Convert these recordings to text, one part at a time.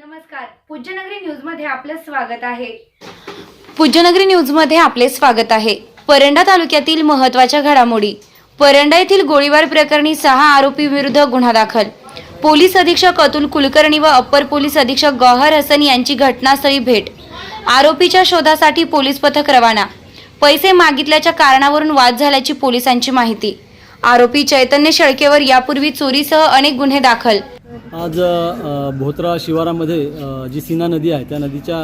नमस्कार. पूज्यनगरी न्यूजमध्ये आपलं स्वागत आहे. पूज्यनगरी न्यूजमध्ये आपले स्वागत आहे. परंडा तालुक्यातील महत्त्वाच्या घडामोडी. परंडा येथील गोळीबार प्रकरणी सहा आरोपी विरुद्ध गुन्हा दाखल. पोलीस अधीक्षक अतुल कुलकर्णी व अप्पर पोलीस अधीक्षक गौहर हसन यांची घटनास्थळी भेट. आरोपीच्या शोधासाठी पोलीस पथक रवाना. पैसे मागितल्याच्या कारणावरून वाद झाल्याची पोलिसांची माहिती. आरोपी चैतन्य शेळकेवर यापूर्वी चोरीसह अनेक गुन्हे दाखल. आज भोत्रा शिवारामध्ये जी सीना नदी आहे त्या नदीच्या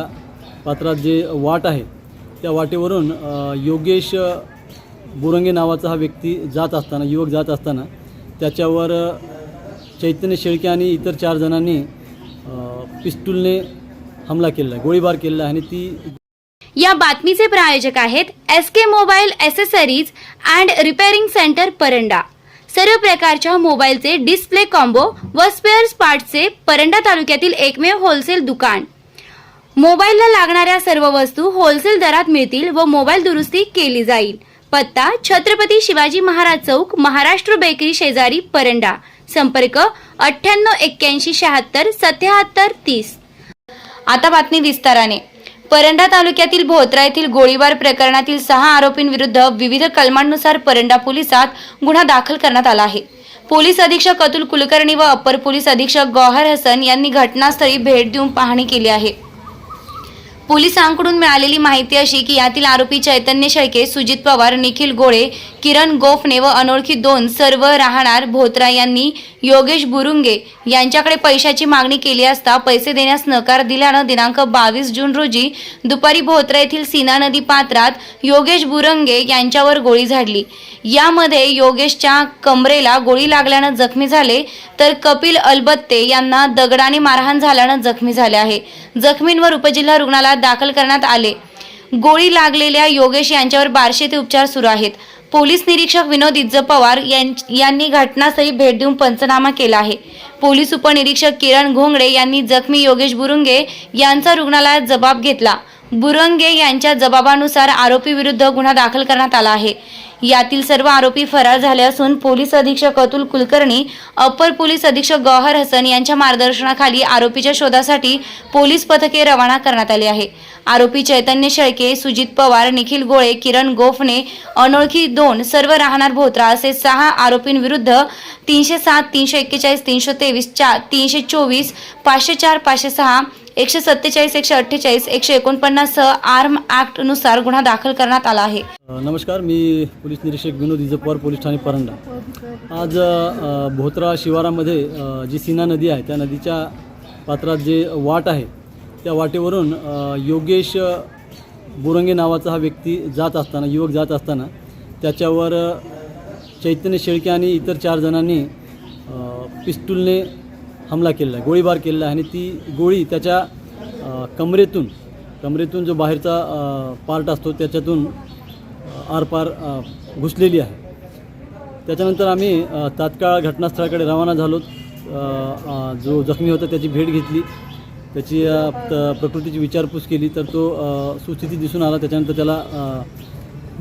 पात्रात जे वाट आहे त्या वाटेवरून योगेश बुरंगे नावाचा हा व्यक्ती जात असताना युवक जात असताना त्याच्यावर चैतन्य शेळके आणि इतर चार जणांनी पिस्टूलने हमला केलेला आहे गोळीबार केलेला आहे आणि ती या बातमीचे प्रायोजक आहेत S K mobile accessories and repairing centre Paranda. सर्व प्रकारच्या मोबाईलचे डिस्प्ले कॉम्बो व स्पेअर्स पार्टचे परंडा तालुक्यातील एकमेव होलसेल दुकान. मोबाईलला लागणाऱ्या सर्व वस्तू होलसेल दरात मिळतील व मोबाईल दुरुस्ती केली जाईल. पत्ता छत्रपती शिवाजी महाराज चौक महाराष्ट्र बेकरी शेजारी परंडा. संपर्क अठ्ठ्याण्णव एक्क्याऐंशी शहात्तर सत्याहत्तर तीस. आता बातमी विस्ताराने. परंडा तालुक्यातील भोत्रा येथील गोळीबार प्रकरणातील सहा आरोपींविरुद्ध विविध कलमांनुसार परंडा पोलिसात गुन्हा दाखल करण्यात आला आहे. पोलीस अधीक्षक अतुल कुलकर्णी व अप्पर पोलीस अधीक्षक गौहर हसन यांनी घटनास्थळी भेट देऊन पाहणी केली आहे. पोलिसांकडून मिळालेली माहिती अशी की यातील आरोपी चैतन्य शेळके सुजित पवार निखिल गोळे किरण गोफणे व अनोळखी दोन सर्व राहणार भोत्रा यांनी योगेश बुरुंगे यांच्याकडे पैशाची मागणी केली असता पैसे देण्यास नकार दिल्यानं दिनांक बावीस जून रोजी दुपारी भोत्रा येथील सीना नदी पात्रात योगेश बुरंगे यांच्यावर गोळी झाडली. यामध्ये योगेशच्या कमरेला गोळी लागल्यानं जखमी झाले तर कपिल अलबत्ते यांना दगडाने मारहाण झाल्यानं जखमी झाले आहे. जखमींवर उपजिल्हा रुग्णालयात दाखल करण्यात आले. गोळी लागलेल्या योगेश यांच्यावर बारशे उपचार सुरू आहेत. पोलीस निरीक्षक विनोद इज्ज पवार यांनी घटनास्थळी भेट देऊन पंचनामा केला आहे. पोलीस उपनिरीक्षक किरण घोंगडे यांनी जखमी योगेश बुरुंगे यांचा रुग्णालयात जबाब घेतला. बुरंगे यांच्या जबाबानुसार आरोपी विरुद्ध गुन्हा दाखल करण्यात आला आहे. यातील सर्व आरोपी फरार झाले असून पोलीस अधीक्षक अतुल कुलकर्णी अपर पोलीस अधीक्षक गौहर हसन यांच्या मार्गदर्शनाखाली आरोपीच्या शोधासाठी पोलीस पथके रवाना करण्यात आली आहे. आरोपी चैतन्य शेळके सुजित पवार निखिल गोळे किरण गोफणे अनोळखी दोन सर्व राहणार भोत्रा असे सहा आरोपींविरुद्ध तीनशे सात तीनशे एक्केचाळीस तीनशे तेवीस चार तीनशे चोवीस पाचशे चार पाचशे सहा एकशे सत्तेचाळीस एकशे अठ्ठेचाळीस एकशे एकोणपन्नास सह आर्मनुसार गुन्हा दाखल करण्यात आला आहे. नमस्कार मी पोलीस निरीक्षक विनोद इजपवार पोलीस ठाणे परंडा. आज भोत्रा शिवारामध्ये जी सीना नदी आहे त्या नदीच्या पात्रात जे वाट आहे त्या वाटेवरून योगेश बुरंगे नावाचा हा व्यक्ती जात असताना युवक जात असताना त्याच्यावर चैतन्य शेळके आणि इतर चार जणांनी पिस्तूलने हमला केलेला आहे गोळीबार केलेला आहे. आणि ती गोळी त्याच्या कमरेतून कमरेतून जो बाहेरचा पार्ट असतो त्याच्यातून आरपार घुसलेली आहे. त्याच्यानंतर आम्ही तात्काळ घटनास्थळाकडे रवाना झालो. जो जखमी होता त्याची भेट घेतली. त्याची त- प्रकृतीची विचारपूस केली. तर तो सुस्थिती दिसून आला. त्याच्यानंतर त्याला अ,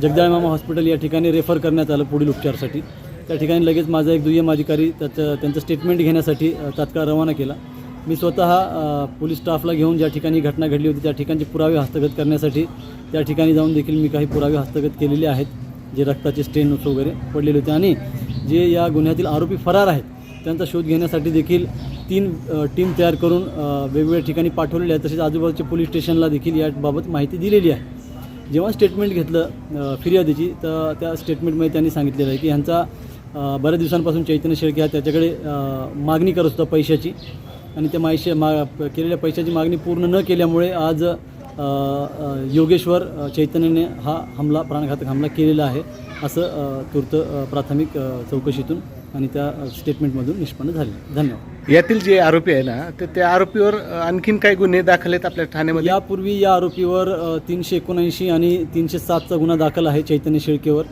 जगदाळ मामा हॉस्पिटल या ठिकाणी रेफर करण्यात आलं पुढील उपचारासाठी. त्या ठिकाणी लगेच माझा एक दुय्यम अधिकारी त्याचं त्यांचं स्टेटमेंट घेण्यासाठी तात्काळ रवाना केला. मी स्वतः पोलीस स्टाफला घेऊन ज्या ठिकाणी घटना घडली होती त्या ठिकाणचे पुरावे हस्तगत करण्यासाठी त्या ठिकाणी जाऊन देखील मी काही पुरावे हस्तगत केलेले आहेत जे रक्ताचे स्टेन वगैरे पडलेले होते. आणि जे या गुन्ह्यातील आरोपी फरार आहेत त्यांचा शोध घेण्यासाठी देखील तीन टीम तयार करून वेगवेगळ्या ठिकाणी पाठवलेले आहेत. तसेच आजूबाजूच्या पोलीस स्टेशनला देखील याबाबत माहिती दिलेली आहे. जेव्हा स्टेटमेंट घेतलं फिर्यादीची तर त्या स्टेटमेंटमध्ये त्यांनी सांगितलेलं आहे की ह्यांचा बऱ्याच दिवसांपासून चैतन्य शेळके हा त्याच्याकडे मागणी करत होता पैशाची. आणि त्या माहिशी मा केलेल्या पैशाची मागणी पूर्ण न केल्यामुळे आज योगेश्वर चैतन्यने हा हमला प्राणघातक हमला केलेला आहे असं तूर्त प्राथमिक चौकशीतून आणि त्या स्टेटमेंटमधून निष्पन्न झाले. धन्यवाद. यातील जे आरोपी आहे ना तर त्या आरोपीवर आणखीन काही गुन्हे दाखल आहेत आपल्या ठाण्यामध्ये? यापूर्वी या आरोपीवर तीनशे एकोणऐंशी आणि तीनशे सातचा गुन्हा दाखल आहे चैतन्य शेळकेवर.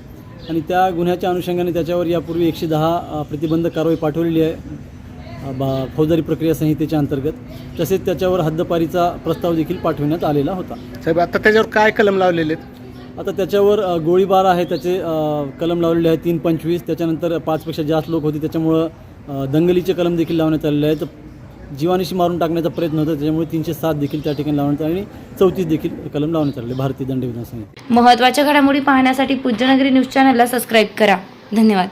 आणि त्या गुन्ह्याच्या अनुषंगाने त्याच्यावर यापूर्वी एकशे दहा अ, प्रतिबंधक कारवाई पाठवलेली आहे बा फौजदारी प्रक्रिया संहितेच्या अंतर्गत. तसेच त्याच्यावर हद्दपारीचा प्रस्ताव देखील पाठवण्यात आलेला होता. साहेब आता त्याच्यावर काय कलम लावलेले आहेत? आता त्याच्यावर गोळीबार आहे त्याचे कलम लावलेले आहे तीन पंचवीस. त्याच्यानंतर पाचपेक्षा जास्त लोक होते त्याच्यामुळं दंगलीचे कलम देखील लावण्यात आलेले आहेत. जीवानिशी मारून टाकण्याचा प्रयत्न होता त्याच्यामुळे तीनशे सात देखील त्या ठिकाणी लावण्यात आले आणि चौतीस देखील कलम लावण्यात आले भारतीय दंड विधान संहिता महत्त्वाच्या घडामोडी पाहण्यासाठी पूज्यनगरी न्यूज चॅनलला सबस्क्राईब करा. धन्यवाद.